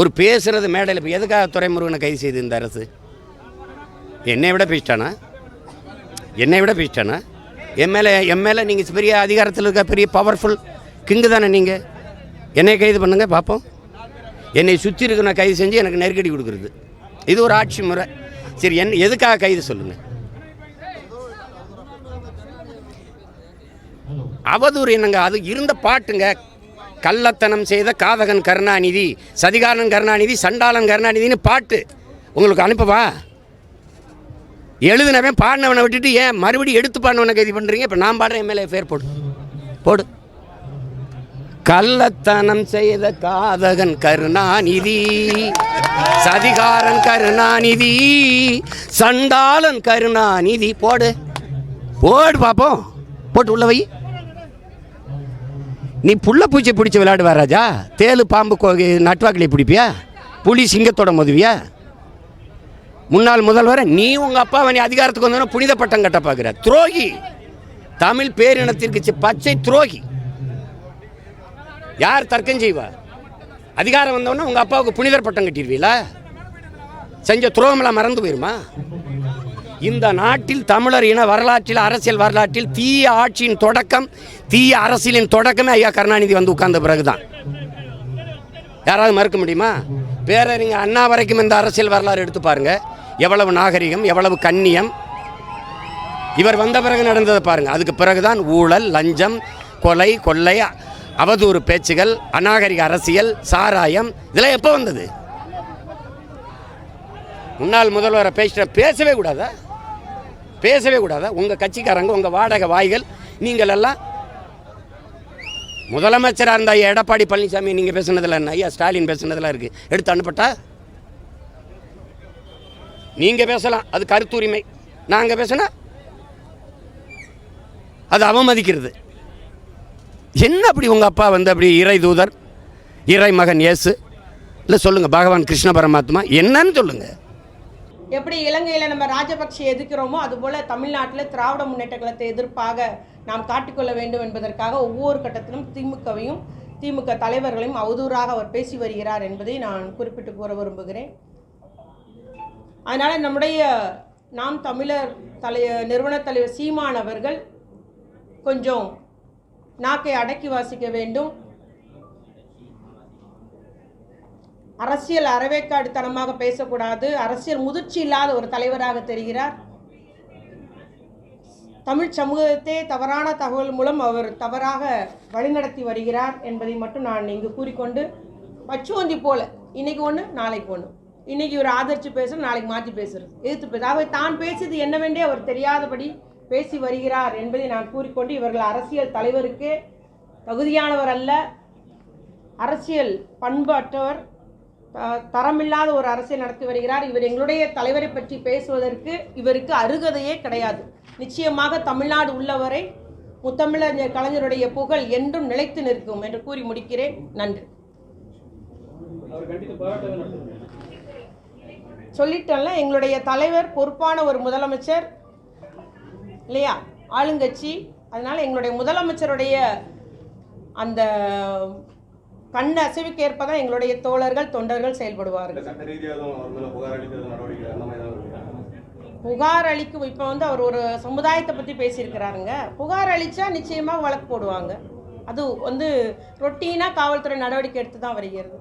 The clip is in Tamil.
ஒரு பேசுகிறது மேடையில் இப்போ எதுக்காக துறைமுருகனை கைது செய்து இந்த அரசு? என்னை விட பேசிட்டானா? என்னை விட பேசிட்டானா? என் மேலே என் மேலே நீங்கள் பெரிய அதிகாரத்தில் இருக்க பெரிய பவர்ஃபுல் கிங்கு தானே நீங்கள் என்னை கைது பண்ணுங்கள் பார்ப்போம். என்னை சுற்றி இருக்க நான் கைது செஞ்சு எனக்கு நெருக்கடி கொடுக்குறது. இது ஒரு ஆட்சி முறை. சரி என் எதுக்காக கைது சொல்லுங்கள் அவதூறு என்னங்க அது இருந்த பாட்டுங்க. கள்ளத்தனம் செய்த காதகன் கருணாநிதி சதிகாரன் கருணாநிதி சண்டாளன் கருணாநிதின்னு பாட்டு உங்களுக்கு அனுப்பவா? எழுதினவன் பாடினவனை விட்டுட்டு ஏன் மறுபடியும் எடுத்து பாடினவனை கைது பண்ணுறீங்க இப்போ நான் பாடுறேன் எம்எல்ஏ ஃபேர் போடு. போடு. கள்ளத்தனம் செய்த காதகன் கருணாநிதி சதிகாரன் கருணாநிதி சண்டாளன் கருணாநிதி போடு. போடு பார்ப்போம் போட்டு உள்ள வை. நீ புள்ள பூச்சி பிடிச்சி விளையாடுவா ராஜா? தேலு பாம்பு நட்வாக்கிலே பிடிப்பியா? புலி சிங்கத்தோட மோதுவியா? முன்னாள் முதல்வர் நீ உங்கள் அப்பாவை நீ அதிகாரத்துக்கு வந்தோன்னா புனித பட்டம் கட்ட பார்க்குற. துரோகி. தமிழ் பேரினத்திற்கு பச்சை துரோகி. யார் தர்க்கம் செய்வா? அதிகாரம் வந்தோடனே உங்கள் அப்பாவுக்கு புனிதர் பட்டம் கட்டிடுவீங்களா செஞ்ச துரோகமெல்லாம் மறந்து போயிருமா? இந்த நாட்டில் தமிழர் இன வரலாற்றில் அரசியல் வரலாற்றில் தீய ஆட்சியின் தொடக்கம் தீய அரசியலின் தொடக்கமே ஐயா கருணாநிதி வந்து உட்கார்ந்த பிறகுதான். யாராவது மறுக்க முடியுமா? பேரறிஞர் அண்ணா வரைக்கும் இந்த அரசியல் வரலாறு எடுத்து பாருங்க. எவ்வளவு நாகரிகம் எவ்வளவு கண்ணியம். இவர் வந்த பிறகு நடந்ததை பாருங்க. அதுக்கு பிறகுதான் ஊழல் லஞ்சம் கொலை கொள்ளை அவதூறு பேச்சுகள் அநாகரிக அரசியல் சாராயம் இதெல்லாம் எப்போ வந்தது? முன்னாள் முதல்வரை பேசிட்ட பேசவே கூடாதா? பேசவே கூடாதா? உங்கள் கட்சிக்காரங்க உங்கள் வாடகை வாய்கள் நீங்கள் எல்லாம் முதலமைச்சராக இருந்த ஐயா எடப்பாடி பழனிசாமி நீங்கள் பேசுனதில் என்ன? ஐயா ஸ்டாலின் பேசுனதெல்லாம் இருக்குது எடுத்து அனுப்பட்டா? நீங்கள் பேசலாம். அது கருத்துரிமை. நாங்கள் பேசினா அது அவமதிக்கிறது. என்ன அப்படி உங்கள் அப்பா வந்து அப்படி இறை தூதர் இறை மகன் இயேசு? இல்லை சொல்லுங்கள் பகவான் கிருஷ்ண பரமாத்மா என்னன்னு சொல்லுங்கள் எப்படி இலங்கையில் நம்ம ராஜபக்ஷ எதிர்க்கிறோமோ அதுபோல் தமிழ்நாட்டில் திராவிட முன்னேற்ற கழகத்தை எதிர்ப்பாக நாம் காட்டிக்கொள்ள வேண்டும் என்பதற்காக ஒவ்வொரு கட்டத்திலும் திமுகவையும் திமுக தலைவர்களையும் அவதூறாக அவர் பேசி வருகிறார் என்பதை நான் குறிப்பிட்டு கூற விரும்புகிறேன். அதனால் நம்முடைய நாம் தமிழர் தலை நிறுவன தலைவர் சீமான் அவர்கள் கொஞ்சம் நாக்கை அடக்கி வாசிக்க வேண்டும். அரசியல் அறவேக்காடுத்தனமாக பேசக்கூடாது. அரசியல் முதிர்ச்சி இல்லாத ஒரு தலைவராக தெரிகிறார். தமிழ் சமூகத்தை தவறான தகவல் மூலம் அவர் தவறாக வழிநடத்தி வருகிறார் என்பதை மட்டும் நான் இங்கு கூறிக்கொண்டு பச்சுவந்தி போல இன்னைக்கு ஒன்று நாளைக்கு ஒன்று இன்னைக்கு இவர் ஆதரித்து பேசுறது நாளைக்கு மாற்றி பேசுறது. எதிர்த்து பேச அவர் தான் பேசியது என்னவென்றே அவர் தெரியாதபடி பேசி வருகிறார் என்பதை நான் கூறிக்கொண்டு இவர்கள் அரசியல் தலைவருக்கே தகுதியானவர் அல்ல. அரசியல் பண்பு அற்றவர் தரமில்லாத ஒரு அரசியல் நடத்தி வருகிறார். இவர் எங்களுடைய தலைவரை பற்றி பேசுவதற்கு இவருக்கு அருகதையே கிடையாது. நிச்சயமாக தமிழ்நாடு உள்ளவரை முத்தமிழறிஞர் கலைஞருடைய புகழ் என்றும் நிலைத்து நிற்கும் என்று கூறி முடிக்கிறேன். நன்றி. சொல்லிட்டேன்ல எங்களுடைய தலைவர் பொறுப்பான ஒரு முதலமைச்சர் இல்லையா? ஆளுங்கட்சி. அதனால எங்களுடைய முதலமைச்சருடைய அந்த கண் அசைவுக்கு ஏற்ப தான் எங்களுடைய தோழர்கள் தொண்டர்கள் செயல்படுவார்கள்? புகார் அளிக்கும் இப்போ வந்து அவர் ஒரு சமுதாயத்தை பற்றி பேசியிருக்கிறாருங்க. புகார் அளித்தா நிச்சயமாக வழக்கு போடுவாங்க. அது வந்து ரொட்டீனாக காவல்துறை நடவடிக்கை எடுத்து தான் வருகிறது.